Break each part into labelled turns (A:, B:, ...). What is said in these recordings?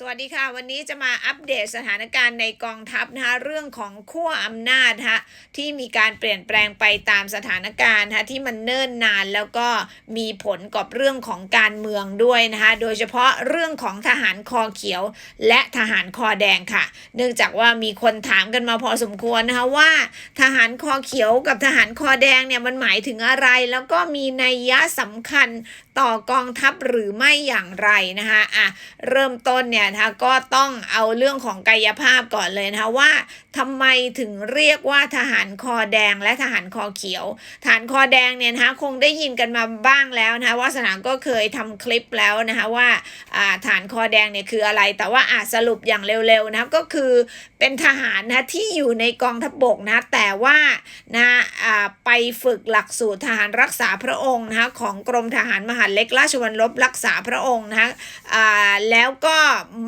A: สวัสดีค่ะ วันนี้จะมาอัปเดตสถานการณ์ในกองทัพนะคะเรื่องของขั้วอำนาจนะที่มีการเปลี่ยนแปลงไปตามสถานการณ์นะที่มันเนิ่นนานแล้วก็มีผลกับเรื่องของการเมืองด้วยนะคะโดยเฉพาะเรื่องของทหารคอเขียว และทหารคอแดงค่ะ เนื่องจากว่ามีคนถามกันมาพอสมควรนะคะว่า ทหารคอเขียวกับทหารคอแดงเนี่ยมันหมายถึงอะไร แล้วก็มีนัยยะสำคัญ ต่อกองทัพหรือไม่อย่างไรนะคะอะเริ่มต้นเนี่ยนะคะก็ต้องเอาเรื่องของกายภาพก่อนเลยนะคะว่า ทำไมถึงเรียกว่าทหารคอแดงและทหารคอเขียว ทหารคอแดงเนี่ยนะคะคงได้ยินกันมาบ้างแล้วนะคะว่าสนามก็เคยทำคลิปแล้วนะคะว่าอ่าทหารคอแดงเนี่ยคืออะไร แต่ว่าอาจสรุปอย่างเร็วๆนะก็คือเป็นทหารนะที่อยู่ในกองทัพบกนะแต่ว่านะไปฝึกหลักสูตรทหารรักษาพระองค์นะคะของกรมทหารมหาเล็กราชวัลลบรักษาพระองค์นะคะแล้วก็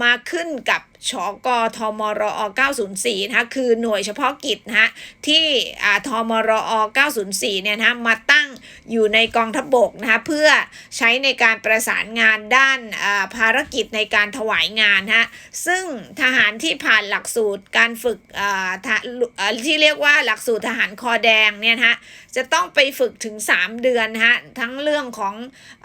A: มาขึ้นกับ ชกทมรอ904นะคะคือหน่วยเฉพาะกิจนะคะที่อ่าทมรอ904เนี่ยนะคะมาตั้งอยู่ในกองทัพบกนะคะเพื่อใช้ในการประสานงานด้านอ่าภารกิจในการถวายงานฮะซึ่งทหารที่ผ่านหลักสูตรการฝึกอ่าทะอ่าที่เรียกว่าหลักสูตรทหารคอแดงเนี่ยนะคะจะต้องไปฝึกถึง 3 เดือนนะฮะทั้งเรื่องของ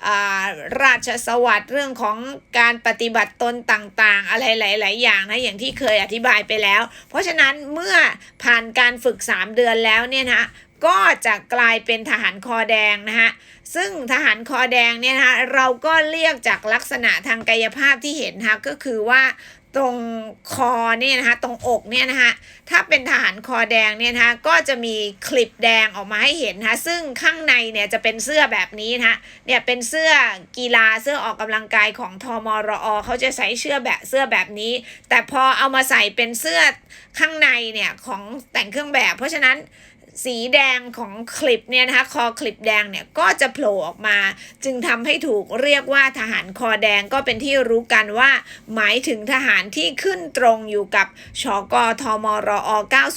A: อาราชสวัสดิ์เรื่องของการปฏิบัติตนต่างๆ อะไรหลาย ๆ อย่างนะอย่างที่เคยอธิบายไปแล้ว เพราะฉะนั้นเมื่อผ่านการฝึก 3 เดือนแล้วเนี่ยนะก็จะกลายเป็นทหารคอแดงนะฮะ ซึ่งทหารคอแดงเนี่ยนะเราก็เรียกจากลักษณะทางกายภาพที่เห็นนะคะก็คือว่า ตรงคอเนี่ยนะคะตรงอกเนี่ยนะคะถ้าเป็นทหารคอแดงเนี่ยนะคะก็จะมีคลิปแดงออกมาให้เห็นนะคะซึ่งข้างในเนี่ยจะเป็นเสื้อแบบนี้นะคะเนี่ยเป็นเสื้อกีฬาเสื้อออกกำลังกายของทมรอเขาจะใส่เสื้อแบบเสื้อแบบนี้ แต่พอเอามาใส่เป็นเสื้อข้างในเนี่ยของแต่งเครื่องแบบ เพราะฉะนั้น สีแดงของคลิปเนี่ยนะคะคอคลิปแดงเนี่ยก็จะโผล่ออกมา จึงทำให้ถูกเรียกว่าทหารคอแดงก็เป็นที่รู้กันว่า หมายถึงทหารที่ขึ้นตรงอยู่กับชกทมรอ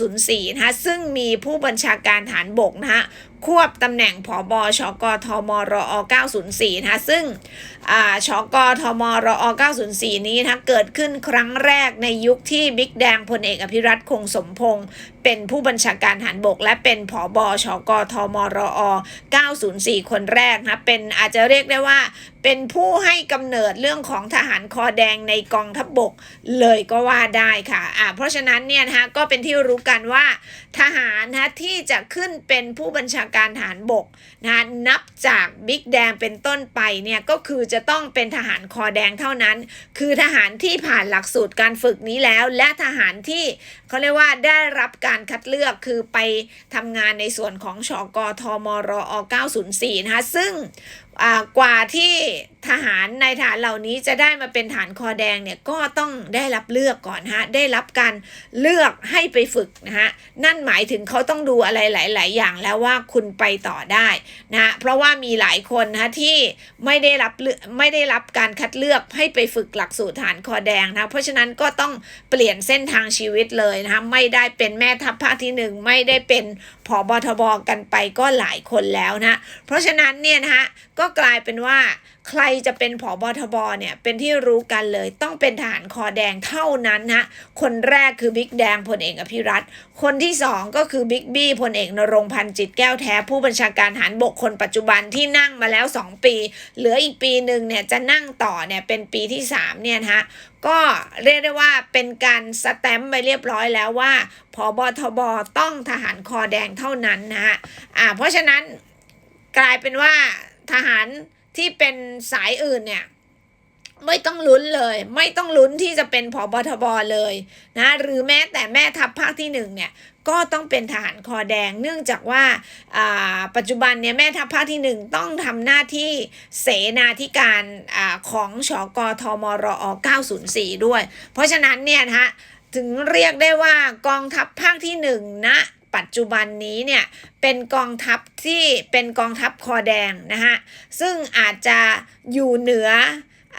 A: 904 นะคะซึ่งมีผู้บัญชาการฐานบกนะคะควบตำแหน่งผอบชกทมรอ 904 นะคะซึ่ง ชกทมรอ 904 นี้นะคะเกิดขึ้นครั้งแรกในยุคที่บิ๊กแดงพลเอกอภิรัตคงสมพงศ์เป็นผู้บัญชาการฐานบก และเป็นผอบชกทมรอ 904 คนแรกนะเป็นอาจจะเรียกได้ว่าเป็นผู้ให้กำเนิดเรื่องของทหารคอแดงในกองทัพบบกเลยก็ว่าได้ค่ะอ่าเพราะฉะนั้นเนี่ยนะคะก็เป็นที่รู้กันว่า ทหารนะที่จะขึ้นเป็นผู้บัญชาการฐานบกนะนับจากบิ๊กแดงเป็นต้นไปเนี่ยก็คือจะะต้องเป็นทหารคอแดงเท่านั้น คือทหารที่ผ่านหลักสูตรการฝึกนี้แล้ว และทหารที่เขาเรียกว่าได้รับการคัดเลือกคือไปทำงานในส่วนของชกทมรอ904นะคะซึ่ง กว่าที่ทหารในฐานเหล่านี้จะได้มาเป็นฐานคอแดงเนี่ยก็ต้องได้รับเลือกก่อนฮะได้รับการเลือกให้ไปฝึกนะฮะนั่นหมายถึงเขาต้องดูอะไรหลาย ๆ อย่างแล้วว่าคุณไปต่อได้นะเพราะว่ามีหลายคนนะที่ไม่ได้รับเลือกไม่ได้รับการคัดเลือกให้ไปฝึกหลักสูตรฐานคอแดงนะเพราะฉะนั้นก็ต้องเปลี่ยนเส้นทางชีวิตเลยนะคะไม่ได้เป็นแม่ทัพภาคที่หนึ่งไม่ได้เป็นผอบทบกันไปก็หลายคนแล้วนะเพราะฉะนั้นเนี่ยนะคะก็กลายเป็นว่า ใครจะเป็นผอบทบเนี่ยเป็นที่รู้กันเลยต้องเป็นทหารคอแดงเท่านั้นนะคนแรกคือบิ๊กแดงพลเอกอภิรัตคนที่สองก็คือบิ๊กบี้พลเอกนรงพันธ์จิตแก้วแท้ผู้บัญชาการทหารบกคนปัจจุบันที่นั่งมาแล้ว 2 ปี เหลืออีกปีหนึ่งเนี่ยจะนั่งต่อเนี่ยเป็นปีที่3เนี่ยนะฮะก็เรียกได้ว่าเป็นการสแตมป์ไปเรียบร้อยแล้วว่าผอบทบต้องทหารคอแดงเท่านั้นนะฮะอ่าเพราะฉะนั้นกลายเป็นว่า ทหารที่เป็นสายอื่นเนี่ยไม่ต้องลุ้นเลย ไม่ต้องลุ้นที่จะเป็นผอบทบเลยนะหรือแม้แต่แม่ทัพภาคที่หนึ่งเนี่ยก็ต้องเป็นทหารคอแดง เนื่องจากว่าปัจจุบันเนี่ยแม่ทัพภาคที่หนึ่งต้องทำหน้าที่เสนาธิการอของชกทมรอ904 ด้วย เพราะฉะนั้นเนี่ยนะฮะถึงเรียกได้ว่ากองทัพภาคที่หนึ่งณนะ ปัจจุบันนี้เนี่ยเป็นกองทัพที่เป็นกองทัพคอแดงนะฮะซึ่งอาจจะอยู่เหนือ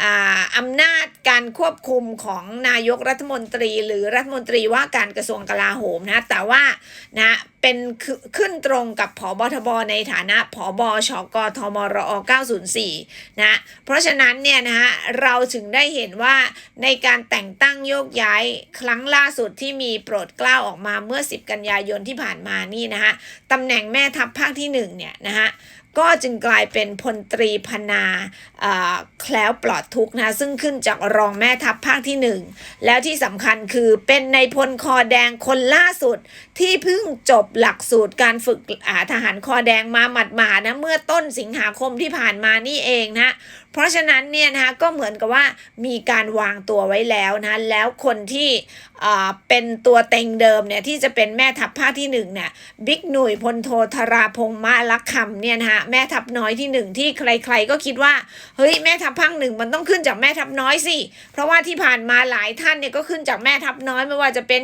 A: อาอำนาจการควบคุมของนายกรัฐมนตรี หรือรัฐมนตรีว่าการกระทรวงกลาโหมนะแต่ว่านะเป็นขึ้นตรงกับผอบทบในฐานะผอบชกทมรอ904นะเพราะฉะนั้นเนี่ยนะฮะเราถึงได้เห็นว่าในการแต่งตั้งโยกย้ายครั้งล่าสุดที่มีโปรดเกล้าออกมาเมื่อ 10 กันยายนที่ผ่านมานี่นะฮะตำแหน่งแม่ทัพภาคที่1เนี่ยนะฮะ ก็จึงกลายเป็นพลตรีพนาแคล้วปลอดทุกนะซึ่งขึ้นจากรองแม่ทัพภาคที่ 1 แล้วที่สำคัญคือเป็นในพลคอแดงคนล่าสุดที่เพิ่งจบหลักสูตรการฝึกทหารคอแดงมาหมัดหมานะเมื่อต้นสิงหาคมที่ผ่านมานี่เองนะเพราะฉะนั้นเนี่ยนะคะก็เหมือนกับว่ามีการวางตัวไว้แล้วนะแล้วคนที่เป็นตัวเต็งเดิมเนี่ยที่จะเป็นแม่ทัพภาคที่หนึ่งเนี่ยบิ๊กหนุ่ยพลโทธราพงษ์มาลักคำเนี่ยนะฮะแม่ทัพน้อยที่หนึ่งที่ใคร ๆ ก็คิดว่าเฮ้ยแม่ทัพภาคหนึ่งมันต้องขึ้นจากแม่ทัพน้อยสิ เพราะว่าที่ผ่านมาหลายท่านเนี่ยก็ขึ้นจากแม่ทัพน้อยไม่ว่าจะเป็น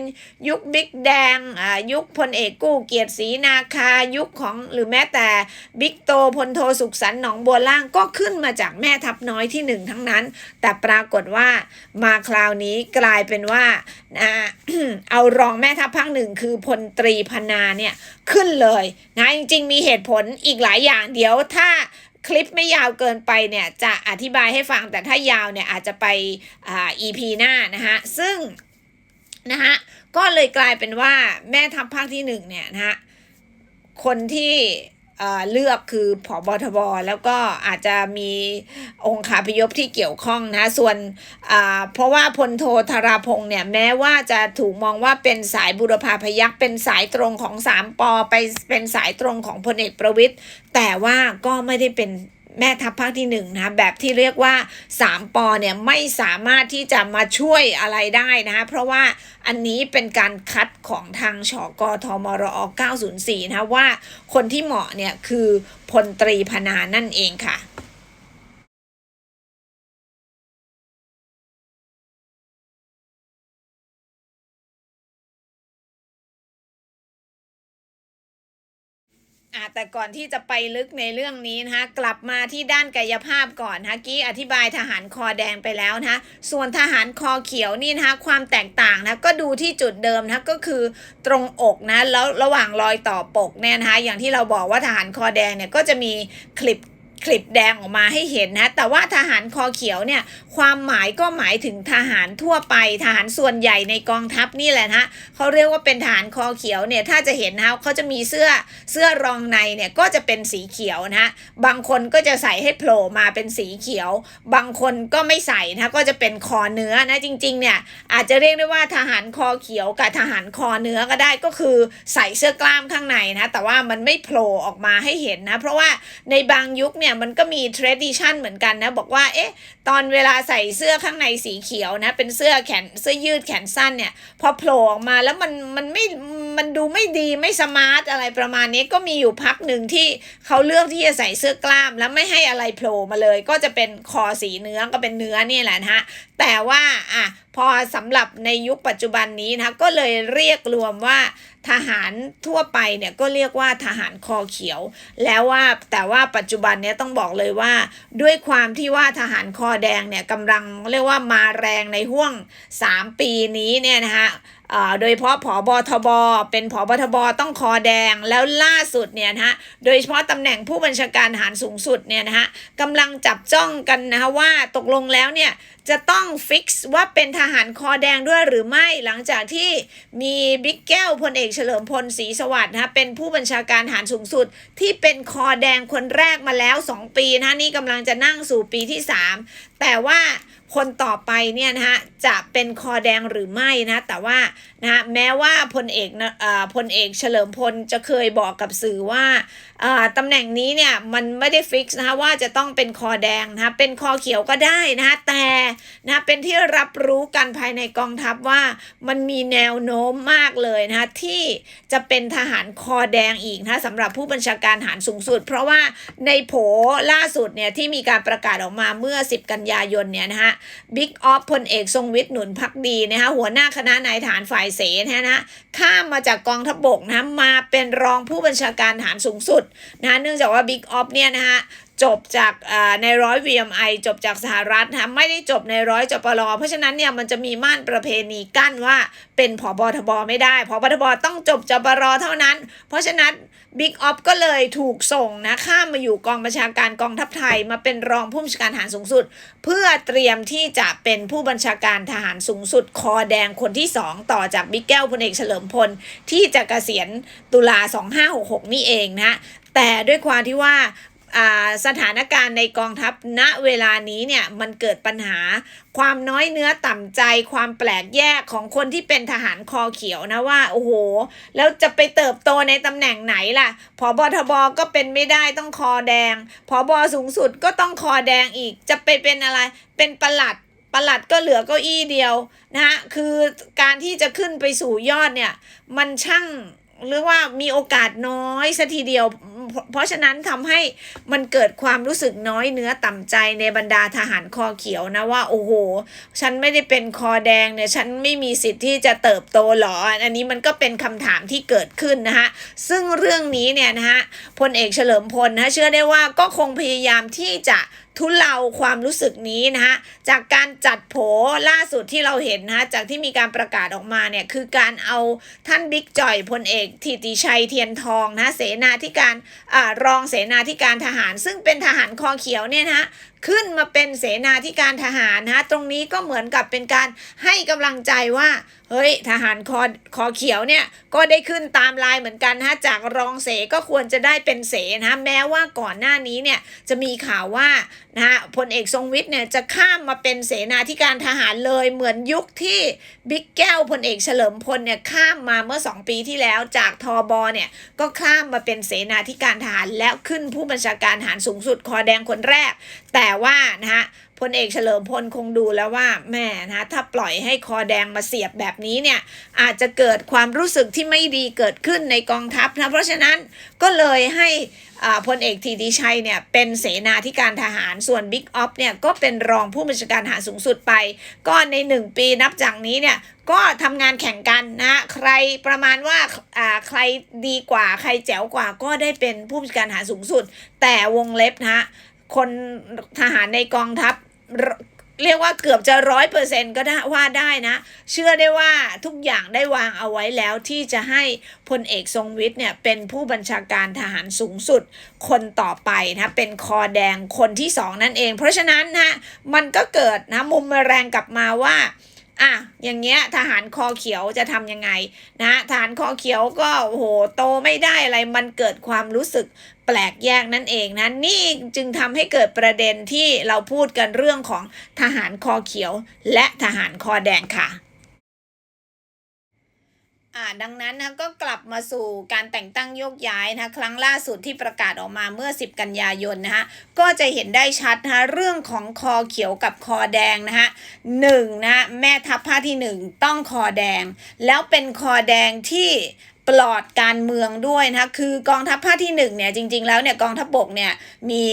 A: ยุคบิ๊กแดงอ่ายุคพลเอกกู้เกียรติศรีนาคายุคของหรือแม้แต่บิ๊กโตพลโทสุขสันต์หนองบัวล่างก็ขึ้นมาจากแม่ทัพน้อยที่หนึ่งทั้งนั้น แต่ปรากฏว่ามาคราวนี้กลายเป็นว่าเอารองแม่ทัพภาคหนึ่งคือพลตรีพนาเนี่ยขึ้นเลยนะจริง ๆ มีเหตุผลอีกหลายอย่างเดี๋ยวถ้าคลิปไม่ยาวเกินไปเนี่ยจะอธิบายให้ฟังแต่ถ้ายาวเนี่ยอาจจะไปอ่า EP หน้านะฮะซึ่งนะฮะก็เลยกลายเป็นว่าแม่ทัพภาคที่หนึ่งเนี่ยนะฮะคนที่ เลือกคือผอบทบแล้วก็อาจจะมีองค์ขาพยพที่เกี่ยวข้องนะส่วนเพราะว่าพลโทธราพงศ์เนี่ยแม้ว่าจะถูกมองว่าเป็นสายบุรพาพยักเป็นสายตรงของสามปอไปเป็นสายตรงของพลเอกประวิทย์แต่ว่าก็ไม่ได้เป็น แม่ทัพภาคที่หนึ่งนะแบบที่เรียกว่า 3ปอเนี่ยไม่สามารถที่จะมาช่วยอะไรได้นะเพราะว่าอันนี้เป็นการคัดของทางชกทมรอ904นะว่าคนที่เหมาะเนี่ยคือพลตรีพนานั่นเองค่ะ อะแต่ก่อนที่จะไปลึกในเรื่องนี้นะคะกลับมาที่ด้านกายภาพก่อนนะกี้อธิบายทหารคอแดงไปแล้วนะส่วนทหารคอเขียวนี่นะคะความแตกต่างนะก็ดูที่จุดเดิมนะก็คือตรงอกนะแล้วระหว่างรอยต่อปกเนี่ยนะคะอย่างที่เราบอกว่าทหารคอแดงเนี่ยก็จะมีคลิป คลิปแดงออกมาให้เห็นนะ แต่ว่าทหารคอเขียวเนี่ย ความหมายก็หมายถึงทหารทั่วไป ทหารส่วนใหญ่ในกองทัพนี่แหละนะเขาเรียกว่าเป็นทหารคอเขียวเนี่ย ถ้าจะเห็นนะเขาจะมีเสื้อเสื้อรองในเนี่ยก็จะเป็นสีเขียวนะบางคนก็จะใส่ให้โผล่มาเป็นสีเขียว บางคนก็ไม่ใส่นะก็จะเป็นคอเนื้อนะจริง ๆ เนี่ยอาจจะเรียกได้ว่าทหารคอเขียวกับทหารคอเนื้อก็ได้ก็คือใส่เสื้อกล้ามข้างในนะแต่ว่ามันไม่โผล่ออกมาให้เห็นนะเพราะว่าในบางยุคเนี่ยมันก็มี tradition เหมือนกันนะ บอกว่าเอ๊ะตอนเวลาใส่เสื้อข้างในสีเขียวนะ เป็นเสื้อแขนเสื้อยืดแขนสั้นเนี่ย พอโผล่ออกมาแล้วมันมันไม่มันดูไม่ดีไม่สมาร์ทอะไรประมาณนี้ก็มีอยู่พักหนึ่งที่เขาเลือกที่จะใส่เสื้อกล้ามแล้วไม่ให้อะไรโผล่มาเลย ก็จะเป็นคอสีเนื้อก็เป็นเนื้อนี่แหละนะฮะแต่ว่าอะพอสำหรับในยุคปัจจุบันนี้นะก็เลยเรียกรวมว่าทหารทั่วไปเนี่ยก็เรียกว่าทหารคอเขียว แล้วว่าแต่ว่าปัจจุบันเนี่ยต้องบอกเลยว่า ด้วยความที่ว่าทหารคอแดงเนี่ยกำลังเรียกว่ามาแรงในห่วง 3 ปีนี้เนี่ยนะคะโดยเฉพาะผอบทบ เป็นผอบทบ ต้องคอแดง แล้วล่าสุดเนี่ยนะฮะ โดยเฉพาะตำแหน่งผู้บัญชาการทหารสูงสุดเนี่ยนะฮะกำลังจับจ้องกันนะคะว่าตกลงแล้วเนี่ยจะต้องฟิกซ์ว่าเป็นทหารคอแดงด้วยหรือไม่หลังจากที่มีบิ๊กแก้วพลเอกเฉลิมพลศรีสวัสดิ์นะเป็นผู้บัญชาการทหารสูงสุด ที่เป็นคอแดงคนแรกมาแล้ว 2 ปีนะนี่กำลังจะนั่งสู่ปีที่ 3 แต่ว่า คนต่อไปเนี่ยนะฮะจะเป็นคอแดงหรือไม่นะแต่ว่านะฮะแม้ว่าพลเอกนะพลเอกเฉลิมพลจะเคยบอกกับสื่อว่าตำแหน่งนี้เนี่ยมันไม่ได้ฟิกนะคะว่าจะต้องเป็นคอแดงนะคะเป็นคอเขียวก็ได้นะคะแต่นะเป็นที่รับรู้กันภายในกองทัพว่ามันมีแนวโน้มมากเลยนะคะที่จะเป็นทหารคอแดงอีกนะสำหรับผู้บัญชาการทหารสูงสุด เพราะว่าในโผล่าสุดเนี่ยที่มีการประกาศออกมาเมื่อ 10 กันยายนเนี่ยนะคะบิ๊กออฟพลเอกทรงวิทย์หนุนพักดีนะคะหัวหน้าคณะนายฐานฝ่ายเสนะนะข้ามมาจากกองทัพบกนะมาเป็นรองผู้บัญชาการฐานสูงสุดนะเนื่องจากว่าบิ๊กออฟเนี่ยนะฮะจบจากอ่าในร้อย VMI จบจากสหรัฐนะะไม่ได้จบในร้อยจปรเพราะฉะนั้นเนี่ยมันจะมีม่านประเพณีกั้นว่าเป็นผอบทบไม่ได้ผอบทบต้องจบจปรเท่านั้น เพราะฉะนั้น บิ๊กออฟก็เลยถูกส่งนะข้ามมาอยู่กองบัญชาการกองทัพไทยมาเป็นรองผู้บัญชาการทหารสูงสุด เพื่อเตรียมที่จะเป็นผู้บัญชาการทหารสูงสุด คอแดงคนที่ 2 ต่อจากบิ๊กแก้วพลเอกเฉลิมพล ที่จะเกษียณตุลา 2566 นี่เองนะแต่ด้วยความที่ว่า สถานการณ์ในกองทัพณเวลานี้เนี่ยมันเกิดปัญหาความน้อยเนื้อต่ำใจความแปลกแยกของคนที่เป็นทหารคอเขียวนะว่า โอ้โห แล้วจะไปเติบโตในตำแหน่งไหนล่ะผอบทบก็เป็นไม่ได้ต้องคอแดงผอบสูงสุดก็ต้องคอแดงอีก จะไปเป็นอะไรเป็นประหลัดประหลัดก็เหลือเก้าอี้เดียวนะฮะคือการที่จะขึ้นไปสู่ยอดเนี่ย มันช่าง เรียกว่ามีโอกาสน้อยสัทีเดียว เพราะฉะนั้นทำให้มันเกิดความรู้สึกน้อยเนื้อต่ำใจในบรรดาทหารคอเขียวนะว่า โอ้โห ฉันไม่ได้เป็นคอแดงเนี่ยฉันไม่มีสิทธิ์ที่จะเติบโตหรอ อันนี้มันก็เป็นคำถามที่เกิดขึ้นนะฮะซึ่งเรื่องนี้เนี่ยนะฮะพลเอกเฉลิมพลนะเชื่อได้ว่าก็คงพยายามที่จะ ทุเลาความรู้สึกนี้นะฮะจากการจัดโผล่าสุดที่เราเห็นนะฮะจากที่มีการประกาศออกมาเนี่ยคือการเอาท่านบิ๊กจ่อยพลเอกทิติชัยเทียนทองนะเสนาธิการอ่ารองเสนาธิการทหาร ซึ่งเป็นทหารคอเขียวเนี่ยนะฮะขึ้นมาเป็นเสนาธิการทหารนะฮะตรงนี้ก็เหมือนกับเป็นการให้กำลังใจว่า เฮ้ย ทหารคอคอเขียวเนี่ยก็ได้ขึ้นตามลายเหมือนกันนะจากรองเสก็ควรจะได้เป็นเสนะแม้ว่าก่อนหน้านี้เนี่ยจะมีข่าวว่านะฮะพลเอกทรงวิทย์เนี่ยจะข้ามมาเป็นเสนาธิการทหารเลยเหมือนยุคที่บิ๊กแก้วพลเอกเฉลิมพลเนี่ยข้ามมาเมื่อ 2 ปีที่แล้วจากทอบอเนี่ยก็ข้ามมาเป็นเสนาธิการทหารแล้วขึ้นผู้บัญชาการทหารสูงสุดคอแดงคนแรก แต่ว่านะฮะพลเอกเฉลิมพลคงดูแล้วว่าแม่นะถ้าปล่อยให้คอแดงมาเสียบแบบนี้เนี่ยอาจจะเกิดความรู้สึกที่ไม่ดีเกิดขึ้นในกองทัพนะเพราะฉะนั้นก็เลยให้พลเอกทีติชัยเนี่ยเป็นเสนาธิการทหารส่วนบิ๊กออฟเนี่ยก็เป็นรองผู้บัญชาการทหารสูงสุดไป ก็ใน 1 ปีนับจากนี้เนี่ยก็ทำงานแข่งกันนะใครประมาณว่าใครดีกว่าใครแจ๋วกว่าก็ได้เป็นผู้บัญชาการทหารสูงสุด แต่วงเล็บนะฮะ คนทหารในกองทัพเรียกว่าเกือบจะร้อยเปอร์เซ็นก็ได้ว่าได้นะ เชื่อได้ว่าทุกอย่างได้วางเอาไว้แล้วที่จะให้พลเอกทรงวิทย์เนี่ย เป็นผู้บัญชาการทหารสูงสุด คนต่อไปนะเป็นคอแดงคนที่สองนั่นเอง เพราะฉะนั้นนะมันก็เกิดนะมุมแรงกลับมาว่าอะอย่างเงี้ยทหารคอเขียวจะทำยังไงนะทหารคอเขียวก็โอ้โหโตไม่ได้อะไรมันเกิดความรู้สึก แปลกแยกนั่นเองนะนี่จึงทำให้เกิดประเด็นที่เราพูดกันเรื่องของทหารคอเขียว และทหารคอแดงค่ะ่าดังนั้นนะก็กลับมาสู่การแต่งตั้งโยกย้ายนะครั้งล่าสุดที่ประกาศออกมาเมื่อ 10 กันยายนนะฮะก็จะเห็นได้ชัดนะเรื่องของคอเขียวกับคอแดงนะฮะหนึ่งนะแม่ทัพภาคที่หนึ่งต้องคอแดง แล้วเป็นคอแดงที่ ปลอดการเมืองด้วยนะคะคือกองทัพภาคที่หนึ่งเนี่ยจริงๆแล้วเนี่ยกองทัพบกเนี่ยมี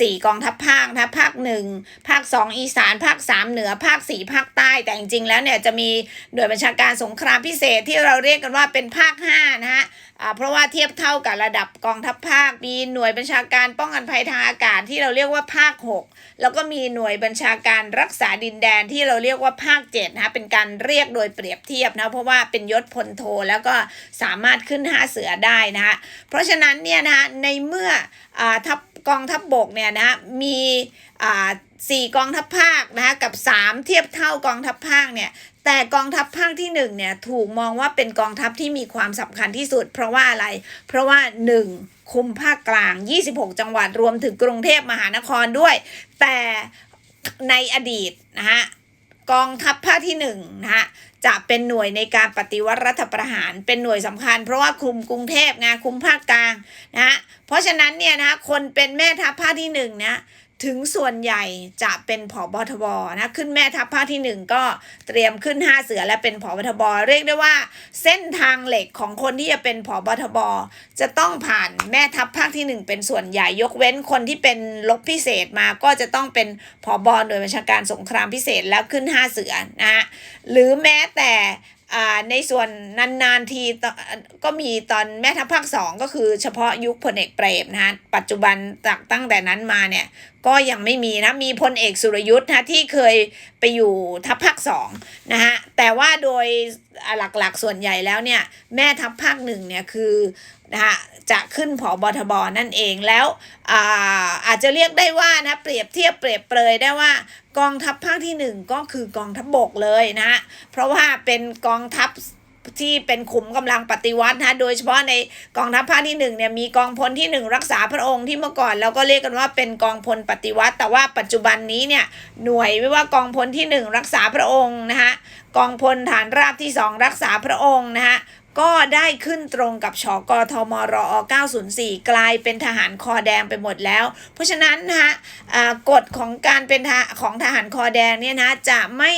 A: สี่กองทัพภาคนะภาคหนึ่งภาคสองอีสาน ภาคสามเหนือภาคสี่ภาคใต้ แต่จริงๆแล้วเนี่ยจะมีหน่วยบัญชาการสงครามพิเศษที่เราเรียกกันว่าเป็นภาคห้านะฮะ เพราะว่าเทียบเท่ากับระดับกองทัพภาค มีหน่วยบัญชาการป้องกันภัยทางอากาศที่เราเรียกว่าภาค 6 แล้วก็มีหน่วยบัญชาการรักษาดินแดนที่เราเรียกว่าภาค7นะคะเป็นการเรียกโดยเปรียบเทียบนะเพราะว่าเป็นยศพลโทแล้วก็สามารถขึ้นห้าเสือได้นะคะเพราะฉะนั้นเนี่ยนะคะในเมื่ออ่าทัพกองทัพบบกเนี่ยนะมีอ่าสี่กองทัพภาคนะคะกับ 3 เทียบเท่ากองทัพภาคเนี่ย แต่กองทัพภาคที่1เนี่ยถูกมองว่าเป็นกองทัพที่มีความสำคัญที่สุด เพราะว่าอะไร เพราะว่า 1. คุมภาคกลาง 26 จังหวัดรวมถึงกรุงเทพมหานครด้วย แต่ในอดีตนะฮะกองทัพภาคที่1นนะฮะจะเป็นหน่วยในการปฏิวัติรัฐประหาร เป็นหน่วยสำคัญ เพราะว่าคุมกรุงเทพไงคุมภาคกลางนะฮะเพราะฉะนั้นเนี่ยนะคนเป็นแม่ทัพภาคที่หนึ่งนะ ถึงส่วนใหญ่จะเป็นผอบทบนะขึ้นแม่ทัพภาคที่หนึ่งก็เตรียมขึ้นห้าเสือและเป็นผอบทบเรียกได้ว่า เส้นทางเหล็กของคนที่จะเป็นผอบทบจะต้องผ่านแม่ทัพภาคที่หนึ่งเป็นส่วนใหญ่ยกเว้นคนที่เป็นลบพิเศษมาก็จะต้องเป็นผอบหน่วยบัญชาการสงครามพิเศษแล้วขึ้นห้าเสือนะหรือแม้แต่ ในส่วนนานๆทีตอก็มีตอนแม่ทัพภาคสองก็คือเฉพาะยุคพลเอกเปรมนะฮะปัจจุบันจากตั้งแต่นั้นมาเนี่ยก็ยังไม่มีนะมีพลเอกสุรยุทธ์นะที่เคยไปอยู่ทัพภาคสองนะฮะแต่ว่าโดยหลักๆส่วนใหญ่แล้วเนี่ยแม่ทัพภาคหนึ่งเนี่ยคือ นะฮะจะขึ้นผอบทบนั่นเองแล้วอ่าอาจจะเรียกได้ว่านะเปรียบเทียบเปรียบเปรยได้ว่ากองทัพภาคที่หนึ่งก็คือกองทัพบกเลยนะฮะเพราะว่าเป็นกองทัพที่เป็นขุมกำลังปฏิวัตินะโดยเฉพาะในกองทัพภาคที่หนึ่งเนี่ยมีกองพลที่หนึ่งรักษาพระองค์ที่เมื่อก่อนเราก็เรียกกันว่าเป็นกองพลปฏิวัติ แต่ว่าปัจจุบันนี้เนี่ยหน่วยไม่ว่ากองพลที่หนึ่งรักษาพระองค์นะคะกองพลฐานราบที่สองรักษาพระองค์นะคะ ก็ได้ขึ้นตรงกับชอกทมรอ904 กลายเป็นทหารคอแดงไปหมดแล้ว เพราะฉะนั้นนะคะกฎของการเป็นของทหารคอแดงเนี่ยนะจะไม่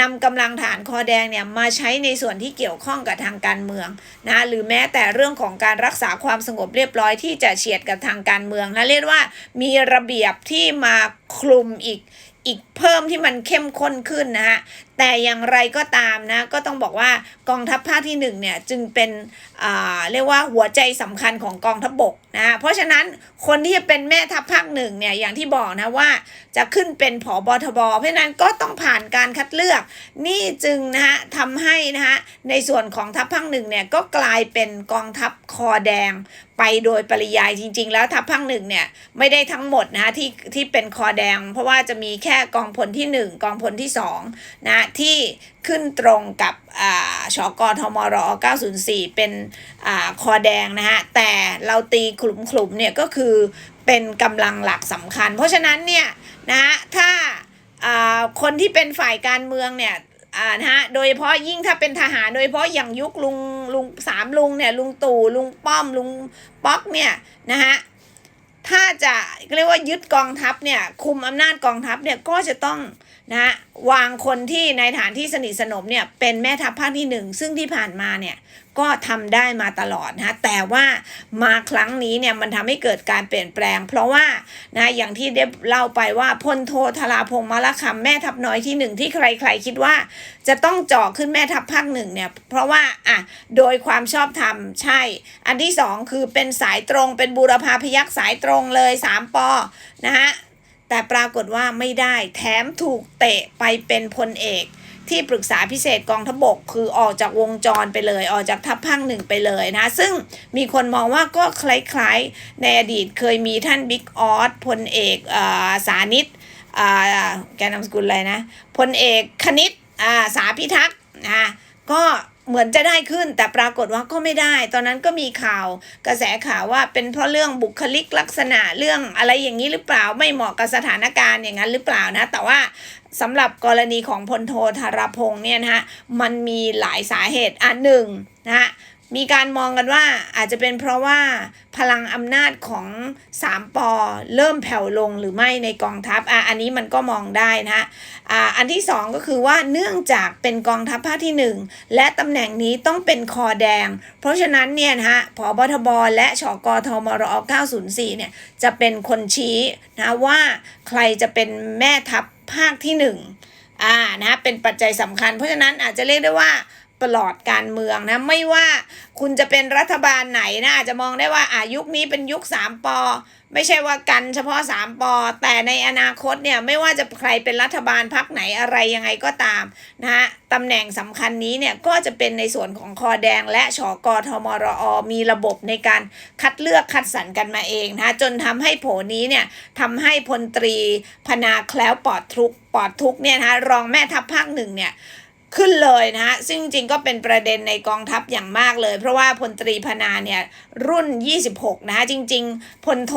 A: นำกำลังทหารคอแดงเนี่ยมาใช้ในส่วนที่เกี่ยวข้องกับทางการเมืองนะหรือแม้แต่เรื่องของการรักษาความสงบเรียบร้อยที่จะเฉียดกับทางการเมืองนะเรียกว่ามีระเบียบที่มาคลุมอีกอีกเพิ่มที่มันเข้มข้นขึ้นนะฮะแต่อย่างไรก็ตามนะ ก็ต้องบอกว่ากองทัพภาคที่หนึ่งเนี่ยจึงเป็นเรียกว่าหัวใจสำคัญของกองทัพบกนะเพราะฉะนั้นคนที่จะเป็นแม่ทัพภาคหนึ่งเนี่ยอย่างที่บอกนะว่าจะขึ้นเป็นผอบทบเพราะฉะนั้นก็ต้องผ่านการคัดเลือก นี่จึงนะฮะทำให้นะฮะในส่วนของทัพภาคหนึ่งเนี่ยก็กลายเป็นกองทัพคอแดงไปโดยปริยายจริง ๆ แล้วทัพภาคหนึ่งเนี่ยไม่ได้ทั้งหมดนะฮะที่ที่เป็นคอแดง เพราะว่าจะมีแค่กองพลที่หนึ่งกองพลที่สองนะที่ขึ้นตรงกับอ่าชกทมร904 เป็นอ่าคอแดงนะฮะ แต่เราตีขลุมขลุมๆเนี่ยก็คือเป็นกำลังหลักสำคัญ เพราะฉะนั้นเนี่ยนะฮะถ้าอ่าคนที่เป็นฝ่ายการเมืองเนี่ยอ่านะฮะโดยเฉพาะยิ่งถ้าเป็นทหารโดยเฉพาะอย่างยุคลุงลุงสามลุงเนี่ยลุงตู่ลุงป้อมลุงป๊อกเนี่ยนะฮะถ้าจะเรียกว่ายึดกองทัพเนี่ยคุมอำนาจกองทัพเนี่ยก็จะต้อง นะวางคนที่ในฐานที่สนิทสนมเนี่ยเป็นแม่ทัพภาคที่หนึ่งซึ่งที่ผ่านมาเนี่ยก็ทำได้มาตลอดนะแต่ว่ามาครั้งนี้เนี่ยมันทำให้เกิดการเปลี่ยนแปลง เพราะว่านะอย่างที่ได้เล่าไปว่าพลโทธราพงศ์มละคำแม่ทัพน้อยที่หนึ่งที่ใครๆคิดว่าจะต้องเจาะขึ้นแม่ทัพภาคหนึ่งเนี่ยเพราะว่าอะโดยความชอบธรรมใช่ อันที่สองคือเป็นสายตรงเป็นบูรพาพยักษ์สายตรงเลยสามปอนะฮะ แต่ปรากฏว่าไม่ได้แถมถูกเตะไปเป็นพลเอก ที่ปรึกษาพิเศษกองทพบก คือออกจากวงจรไปเลย ออกจากทัพภาคหนึ่งไปเลยนะ ซึ่งมีคนมองว่าก็คล้ายๆ ในอดีตเคยมีท่านบิ๊กออสพลเอกออสานิตอ่าแกนามสกุลอะไรนะพลเอกคณิตอ่าสาพิทักษ์นะก็ เหมือนจะได้ขึ้นแต่ปรากฏว่าก็ไม่ได้ ตอนนั้นก็มีข่าวกระแสข่าวว่าเป็นเพราะเรื่องบุคลิกลักษณะเรื่องอะไรอย่างนี้หรือเปล่าไม่เหมาะกับสถานการณ์อย่างนั้นหรือเปล่านะ แต่ว่าสำหรับกรณีของพลโทธารพงษ์เนี่ยนะฮะมันมีหลายสาเหตุอันหนึ่งนะฮะ มีการมองกันว่าอาจจะเป็นเพราะว่าพลังอำนาจของสามปอเริ่มแผ่วลงหรือไม่ในกองทัพอะอันนี้มันก็มองได้นะฮะอ่าอันที่สองก็คือว่าเนื่องจากเป็นกองทัพภาคที่หนึ่งและตำแหน่งนี้ต้องเป็นคอแดง เพราะฉะนั้นเนี่ยนะฮะผบทบและชกทมรอ904เนี่ยจะเป็นคนชี้นะว่าใครจะเป็นแม่ทัพภาคที่หนึ่งอ่านะเป็นปัจจัยสำคัญ เพราะฉะนั้นอาจจะเรียกได้ว่า ตลอดการเมืองนะไม่ว่าคุณจะเป็นรัฐบาลไหนนะอาจจะมองได้ว่าอายุคนี้เป็นยุคสามปอไม่ใช่ว่ากันเฉพาะสามปอแต่ในอนาคตเนี่ยไม่ว่าจะใครเป็นรัฐบาลพักไหนอะไรยังไงก็ตามนะฮะตำแหน่งสำคัญนี้เนี่ยก็จะเป็นในส่วนของคอแดงและชกทมรอมีระบบในการคัดเลือกคัดสรรกันมาเองนะจนทำให้โผนี้เนี่ยทำให้พลตรีพนาแคล้วปลอดทุกปลอดทุกเนี่ยนะะรองแม่ทัพภาคหนึ่งเนี่ย ขึ้นเลยนะฮะซึ่งจริงก็เป็นประเด็นในกองทัพอย่างมากเลย เพราะว่าพลตรีพนาเนี่ยรุ่น 26 นะฮะจริง ๆพลโท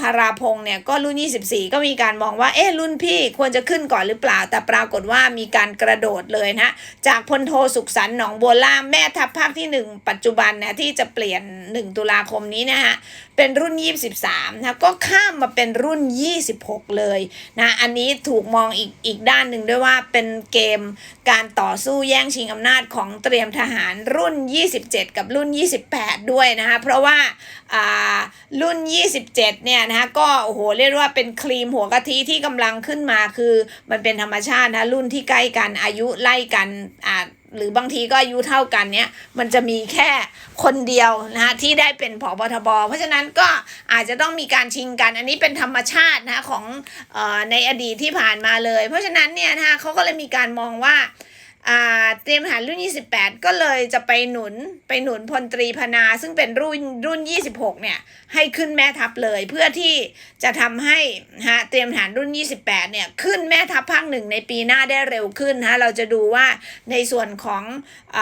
A: ธาราพงษ์เนี่ยก็รุ่น 24 ก็มีการมองว่าเอ๊ะรุ่นพี่ควรจะขึ้นก่อนหรือเปล่า แต่ปรากฏว่ามีการกระโดดเลยนะจากพลโทสุขสันต์หนองบัวล่าแม่ทัพภาคที่ 1 ปัจจุบันนะที่จะเปลี่ยน 1 ตุลาคมนี้นะฮะเป็นรุ่น 23นะก็ข้ามมาเป็นรุ่น 26 เลยนะอันนี้ถูกมองอีกอีกด้านหนึ่งด้วยว่าเป็นเกมการต่อ่อสู้แย่งชิงอำนาจของเตรียมทหารรุ่น 27 กับรุ่น 28 ด้วยนะคะเพราะว่าอ่ารุ่น 27 เนี่ยนะคะก็โอ้โหเรียกว่าเป็นครีมหัวกะทิที่กำลังขึ้นมาคือมันเป็นธรรมชาตินะรุ่นที่ใกล้กันอายุไล่กันอ่าหรือบางทีก็อายุเท่ากันเนี่ยมันจะมีแค่คนเดียวนะะที่ได้เป็นผบทบ เพราะฉะนั้นก็อาจจะต้องมีการชิงกัน อันนี้เป็นธรรมชาตินะของออในอดีตที่ผ่านมาเลย เพราะฉะนั้นเนี่ยนะคะเขาก็เลยมีการมองว่า เตรียมทหารรุ่น 28 ก็เลยจะไปหนุนไปหนุนพลตรีพนา ซึ่งเป็นรุ่นรุ่น 26 เนี่ย ให้ขึ้นแม่ทัพเลยเพื่อที่จะทำให้ฮะเตรียมทหารรุ่น 28 เนี่ย ขึ้นแม่ทัพภาคหนึ่งในปีหน้าได้เร็วขึ้นนะเราจะดูว่าในส่วนของอ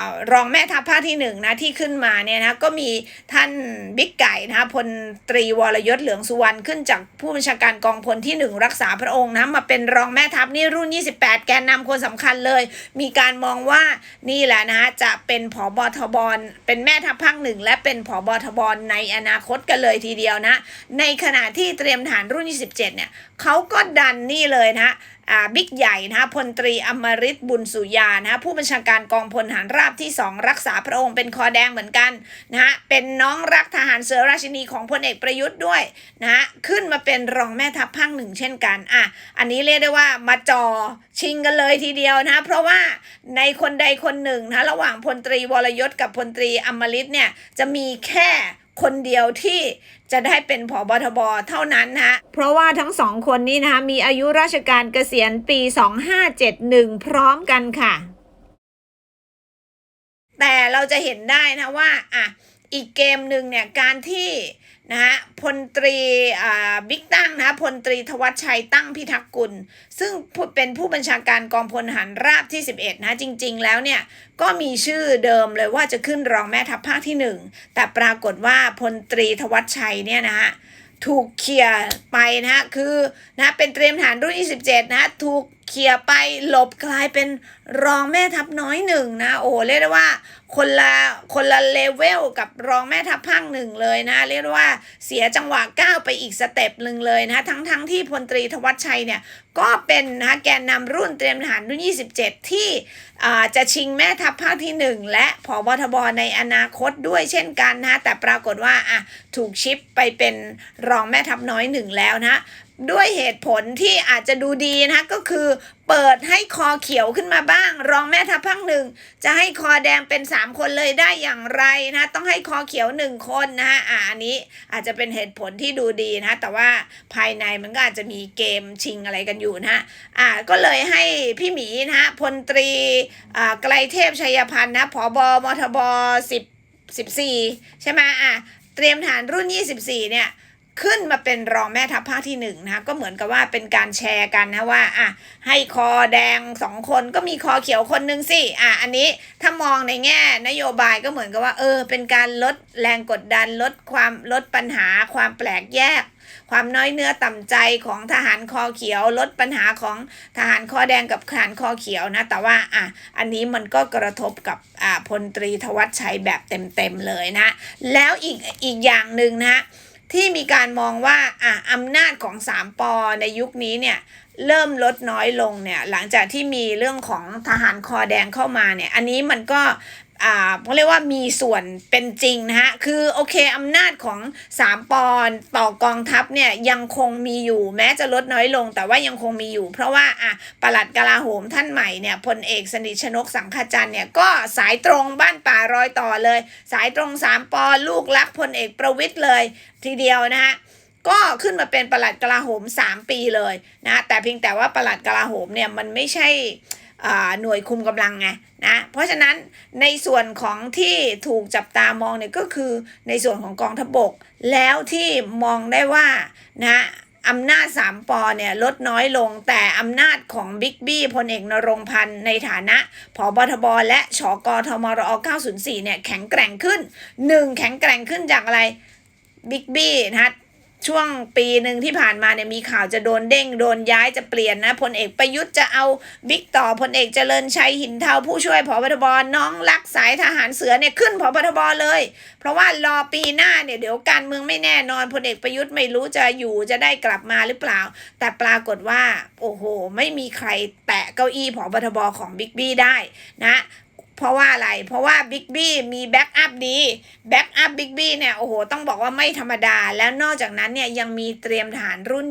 A: ารองแม่ทัพภาคที่หนึ่งนะที่ขึ้นมาเนี่ยนะก็มีท่านบิ๊กไก่นะคะพลตรีวรยศเหลืองสุวรรณขึ้นจากผู้บัญชาการกองพลที่หนึ่งรักษาพระองค์นะมาเป็นรองแม่ทัพนี่รุ่น 28 แกนนำคนสำคัญเลยมีการมองว่านี่แหละนะฮะจะเป็นผอบทบเป็นแม่ทัพภาคหนึ่งและเป็นผอบทบในอนาคตกันเลยทีเดียวนะ ในขณะที่เตรียมฐานรุ่น 27 เนี่ยเขาก็ดันนี่เลยนะ บิ๊กใหญ่นะพลตรีอมริตบุญสุยานะผู้บัญชาการกองพลทหารราบที่ 2 รักษาพระองค์เป็นคอแดงเหมือนกันนะฮะเป็นน้องรักทหารเสือราชินีของพลเอกประยุทธ์ด้วยนะฮะขึ้นมาเป็นรองแม่ทัพภาคหนึ่งเช่นกันอะอันนี้เรียกได้ว่ามาจอชิงกันเลยทีเดียวนะเพราะว่าในคนใดคนหนึ่งนะระหว่างพลตรีวรยศกับพลตรีอมริตเนี่ยจะมีแค่ คนเดียวที่จะได้เป็นผอบทบเท่านั้นนะเพราะว่าทั้งสองคนนี้นะคะมีอายุราชการเกษียณปี 2571 พร้อมกันค่ะ แต่เราจะเห็นได้นะว่าอะ อีกเกมหนึ่งเนี่ยการที่นะฮะพลตรีอ่าบิ๊กตั้งนะพลตรีทวัชชัยตั้งพิทักษ์กุล ซึ่งเป็นผู้บัญชาการกองพลหารราบที่ 11 นะจริง ๆ แล้วเนี่ยก็มีชื่อเดิมเลยว่าจะขึ้นรองแม่ทัพภาคที่ 1 แต่ปรากฏว่าพลตรีทวัชชัยเนี่ยนะฮะถูกเคลียร์ไปนะฮะคือนะเป็นเตรียมฐานรุ่น 27 นะถูกเคลียร์ไปหลบกลายเป็นรองแม่ทัพน้อยหนึ่งนะโอ้เรียกได้ว่า คนละคนละเลเวลกับรองแม่ทัพภาคหนึ่งเลยนะ เรียกว่าเสียจังหวะก้าวไปอีกสเต็ปหนึ่งเลยนะทั้งทั้งที่พลตรีธวัชชัยเนี่ยก็เป็นนะแกนนำรุ่นเตรียมทหารรุ่น 27 ที่อ่าจะชิงแม่ทัพภาคที่ 1 และผบทบในอนาคตด้วยเช่นกันนะแต่ปรากฏว่าอะถูกชิปไปเป็นรองแม่ทัพน้อยหนึ่งแล้วนะ ด้วยเหตุผลที่อาจจะดูดีนะก็คือเปิดให้คอเขียวขึ้นมาบ้าง รองแม่ทัพภาคหนึ่งจะให้คอแดงเป็น 3 คนเลยได้อย่างไรนะต้องให้คอเขียว 1 คนนะฮะอ่าอันนี้อาจจะเป็นเหตุผลที่ดูดีนะแต่ว่าภายในมันก็อาจจะมีเกมชิงอะไรกันอยู่นะฮะอ่าก็เลยให้พี่หมีนะพลตรีอ่าไกลเทพชัยพันธ์นะผอบมทบสิบสิบสี่ใช่ไหมอะเตรียมฐานรุ่น 24 เนี่ย ขึ้นมาเป็นรองแม่ทัพภาคที่หนึ่งนะคะก็เหมือนกับว่าเป็นการแชร์กันนะว่าอะให้คอแดงสองคนก็มีคอเขียวคนหนึ่งสิอะอันนี้ถ้ามองในแง่นโยบายก็เหมือนกับว่าเออ เป็นการลดแรงกดดันลดความลดปัญหาความแปลกแยก ความน้อยเนื้อต่ำใจของทหารคอเขียว ลดปัญหาของทหารคอแดงกับทหารคอเขียวนะ แต่ว่าอะอันนี้มันก็กระทบกับอ่าพลตรีทวัชชัยแบบเต็มๆเลยนะ แล้วอีกอีกอย่างหนึ่งนะ ที่มีการมองว่าอะอำนาจของสามปอในยุคนี้เนี่ยเริ่มลดน้อยลงเนี่ยหลังจากที่มีเรื่องของทหารคอแดงเข้ามาเนี่ยอันนี้มันก็ อ่าเขาเรียกว่ามีส่วนเป็นจริงนะฮะ คือโอเคอำนาจของสามปอนต่อกองทัพเนี่ยยังคงมีอยู่แม้จะลดน้อยลง แต่ว่ายังคงมีอยู่ เพราะว่าอะปลัดกลาโหมท่านใหม่เนี่ยพลเอกสนิทชนกสังขจันทร์เนี่ยก็สายตรงบ้านป่ารอยต่อเลย สายตรงสามปอลูกรักพลเอกประวิตยเลย ทีเดียวนะฮะก็ขึ้นมาเป็นปลัดกลาโหม 3 ปีเลยนะแต่เพียงแต่ว่าปลัดกลาโหมเนี่ยมันไม่ใช่ หน่วยคุมกำลังไงนะเพราะฉะนั้นในส่วนของที่ถูกจับตามองเนี่ยก็คือในส่วนของกองทพบก แล้วที่มองได้ว่านะอำนาจสามปอเนี่ยลดน้อยลงแต่อำนาจของบิ๊กบี้พลเอกนรงพันธ์ในฐานะผอบทบและชกทมรอ904เนี่ยแข็งแกร่งขึ้น 1 แข็งแกร่งขึ้นจากอะไรบิ๊กบี้นะคะ ช่วงปีหนึ่งที่ผ่านมาเนี่ยมีข่าวจะโดนเด้งโดนย้ายจะเปลี่ยนนะพลเอกประยุทธ์จะเอาบิ๊กต่อพลเอกเจริญชัยหินเทาผู้ช่วยผบทบน้องรักสายทหารเสือเนี่ยขึ้นผบทบเลย เพราะว่ารอปีหน้าเนี่ยเดี๋ยวการเมืองไม่แน่นอนพลเอกประยุทธ์ไม่รู้จะอยู่จะได้กลับมาหรือเปล่า แต่ปรากฏว่า โอ้โห ไม่มีใครแตะเก้าอี้ผบทบของบิ๊กบี้ได้นะ เพราะว่าอะไร เพราะว่าบิ๊กบี้มีแบ็กอัพดี แบ็กอัพบิ๊กบี้เนี่ย โอ้โห ต้องบอกว่าไม่ธรรมดา แล้วนอกจากนั้นเนี่ย ยังมีเตรียมฐานรุ่น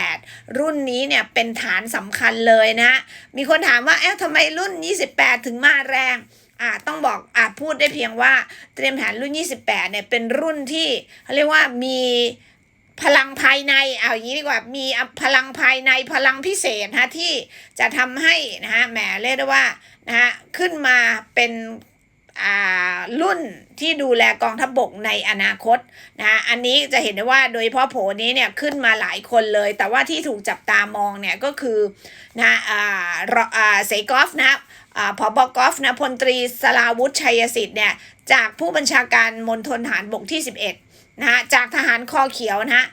A: 28 รุ่นนี้เนี่ย เป็นฐานสำคัญเลยนะ มีคนถามว่า เอ๊ะทำไมรุ่น 28 ถึงมาแรงอ่าต้องบอกอ่าพูดได้เพียงว่าเตรียมฐานรุ่น 28 เนี่ย เป็นรุ่นที่เขาเรียกว่ามี พลังภายในเอาอย่างนี้ดีกว่ามีพลังภายในพลังพิเศษนะที่จะทำให้นะฮะแหมเรียกได้ว่านะฮะขึ้นมาเป็นอ่ารุ่นที่ดูแลกองทัพบบกในอนาคตนะฮะอันนี้จะเห็นได้ว่าโดยเฉพาะโผนี้เนี่ยขึ้นมาหลายคนเลย แต่ว่าที่ถูกจับตามองเนี่ยก็คือนะอ่ารอ่าเซกอฟนะอ่าพอบกอฟนะพลตรีสลาวุฒิชัยสิทธิ์เนี่ยจากผู้บัญชาการมณฑลทหารบกที่ 11 นะฮะจากทหารคอเขียวนะฮะ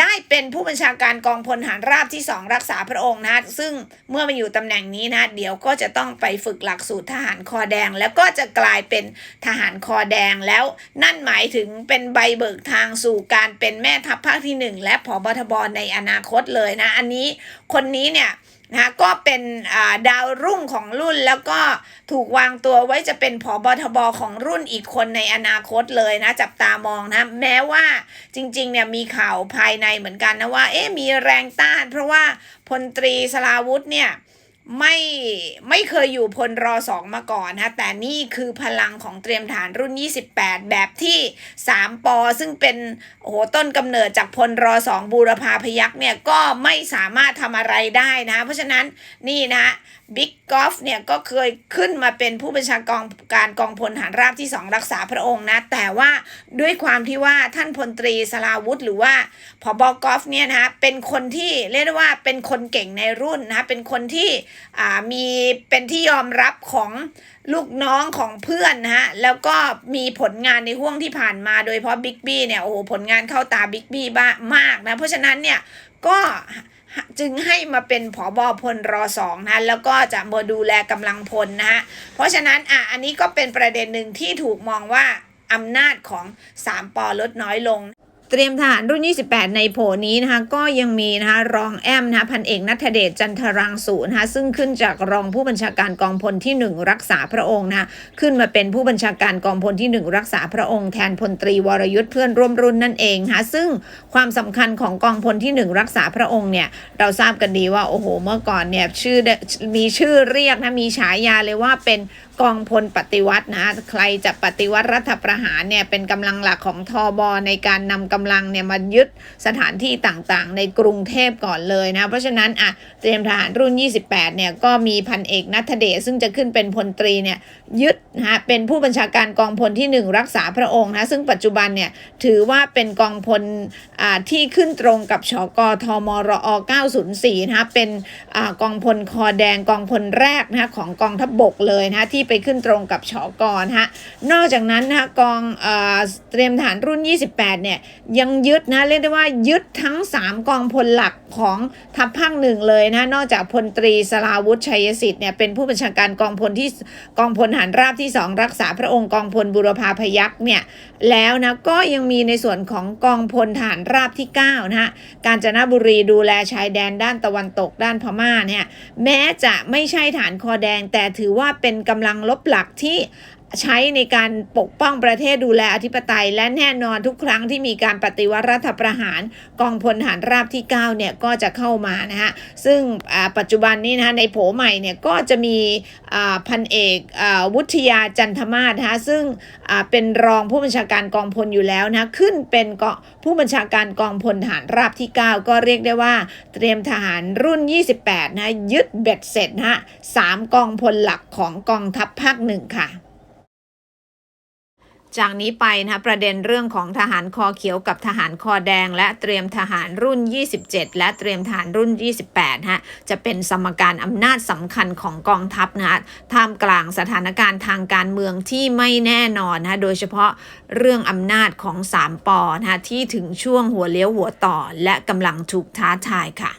A: ได้เป็นผู้บัญชาการกองพลทหารราบที่ 2 รักษาพระองค์นะ ซึ่งเมื่อมาอยู่ตำแหน่งนี้นะ เดี๋ยวก็จะต้องไปฝึกหลักสูตรทหารคอแดง แล้วก็จะกลายเป็นทหารคอแดงแล้วนั่นหมายถึงเป็นใบเบิกทางสู่การเป็นแม่ทัพภาคที่ 1 และผบทบในอนาคตเลยนะ อันนี้คนนี้เนี่ย นะก็เป็นดาวรุ่งของรุ่นแล้วก็ถูกวางตัวไว้จะเป็นผอบทบของรุ่นอีกคนในอนาคตเลยนะ จับตามองนะแม้ว่าจริงๆเนี่ยมีข่าวภายในเหมือนกันนะว่าเอ๊ะมีแรงต้าน เพราะว่าพลตรีสลาวุธเนี่ย ไม่ไม่เคยอยู่พลรอสองมาก่อนนะแต่นี่คือพลังของเตรียมฐานรุ่น 28 แบบที่ 3 ปอ ซึ่งเป็นโอ้โหต้นกำเนิดจากพลรอสองบูรพาพยักษ์เนี่ยก็ไม่สามารถทำอะไรได้นะ เพราะฉะนั้นนี่นะ บิ๊กกอฟเนี่ยก็เคยขึ้นมาเป็นผู้บัญชาการการกองพลฐานราบที่2รักษาพระองค์นะ แต่ว่าด้วยความที่ว่าท่านพลตรีสลาวุธหรือว่าพอบกอฟเนี่ยนะเป็นคนที่เรียกได้ว่าเป็นคนเก่งในรุ่นนะเป็นคนที่อ่ามีเป็นที่ยอมรับของลูกน้องของเพื่อนนะฮะ แล้วก็มีผลงานในห่วงที่ผ่านมาโดยเฉพาะบิ๊กบี้เนี่ย โอ้โห ผลงานเข้าตาบิ๊กบี้บ้ามากนะ เพราะฉะนั้นเนี่ย ก็ จึงให้มาเป็นผอบอพลรอสองนะแล้วก็จะมาดูแลกำลังพลนะฮะเพราะฉะนั้นอะอันนี้ก็เป็นประเด็นหนึ่งที่ถูกมองว่าอำนาจของ 3ปอลดน้อยลง เตรียมทหารรุ่น 28 ในโผนี้นะคะก็ยังมีนะคะรองแอมนะคะพันเอกนัทเดชจันทรังสูนะคะซึ่งขึ้นจากรองผู้บัญชาการกองพลที่ 1 รักษาพระองค์นะคะขึ้นมาเป็นผู้บัญชาการกองพลที่ 1 รักษาพระองค์แทนพลตรีวรยุทธ์เพื่อนร่วมรุ่นนั่นเองนะคะซึ่งความสำคัญของกองพลที่ 1 รักษาพระองค์เนี่ยเราทราบกันดีว่าโอ้โหเมื่อก่อนเนี่ยชื่อมีชื่อเรียกนะมีฉายาเลยว่าเป็น กองพลปฏิวัตินะใครจะปฏิวัติรัฐประหารเนี่ยเป็นกำลังหลักของทอบอในการนำกำลังเนี่ยมายึดสถานที่ต่างๆ ในกรุงเทพก่อนเลยนะ เพราะฉะนั้นอะเตรียมทหารรุ่น 28เนี่ยก็มีพันเอกนัทเดชซึ่งจะขึ้นเป็นพลตรีเนี่ยยึดนะเป็นผู้บัญชาการกองพลที่ 1 รักษาพระองค์นะซึ่งปัจจุบันเนี่ยถือว่าเป็นกองพลอ่าที่ขึ้นตรงกับชกทมรอ904นะคะเป็นอ่ากองพลคอแดงกองพลแรกนะคะของกองทัพบบกเลยนะที่ไปขึ้นตรงกับชอกรนะฮะนอกจากนั้นนะคะกองเตรียมฐานรุ่น 28 เนี่ยยังยึดนะเรียกได้ว่ายึดทั้ง 3 กองพลหลักของทัพภาคหนึ่งเลยนะนอกจากพลตรีสลาวุฒิชัยสิทธิ์เนี่ยเป็นผู้บัญชาการกองพลที่กองพลฐานราบที่ 2 รักษาพระองค์กองพลบุรพาพยักษ์เนี่ยแล้วนะก็ยังมีในส่วนของกองพลฐานราบที่ 9 นะฮะกาญจนบุรีดูแลชายแดนด้านตะวันตกด้านพม่าเนี่ยแม้จะไม่ใช่ฐานคอแดงแต่ถือว่าเป็นกำลังลบหลักที่ ใช้ในการปกป้องประเทศดูแลอธิปไตย และแน่นอนทุกครั้งที่มีการปฏิวัติรัฐประหารกองพลทหารราบที่9เนี่ยก็จะเข้ามานะฮะซึ่งปัจจุบันนี้นะในโผใหม่เนี่ยก็จะมีพันเอกวุฒิยาจันทมาศนะคะซึ่งเป็นรองผู้บัญชาการกองพลอยู่แล้วนะขึ้นเป็นผู้บัญชาการกองพลทหารราบที่ 9 ก็เรียกได้ว่า เตรียมทหารรุ่น 28 นะยึดเบ็ดเสร็จนะฮะสามกองพลหลักของกองทัพภาคหนึ่งค่ะ จากนี้ไปนะประเด็นเรื่องของทหารคอเขียวกับทหารคอแดง และเตรียมทหารรุ่น 27 และเตรียมทหารรุ่น 28ฮะจะเป็นสมการอำนาจสำคัญของกองทัพนะฮะท่ามกลางสถานการณ์ทางการเมืองที่ไม่แน่นอนนะโดยเฉพาะเรื่องอำนาจของ3ปอนะที่ถึงช่วงหัวเลี้ยวหัวต่อ และกำลังถูกท้าทายค่ะ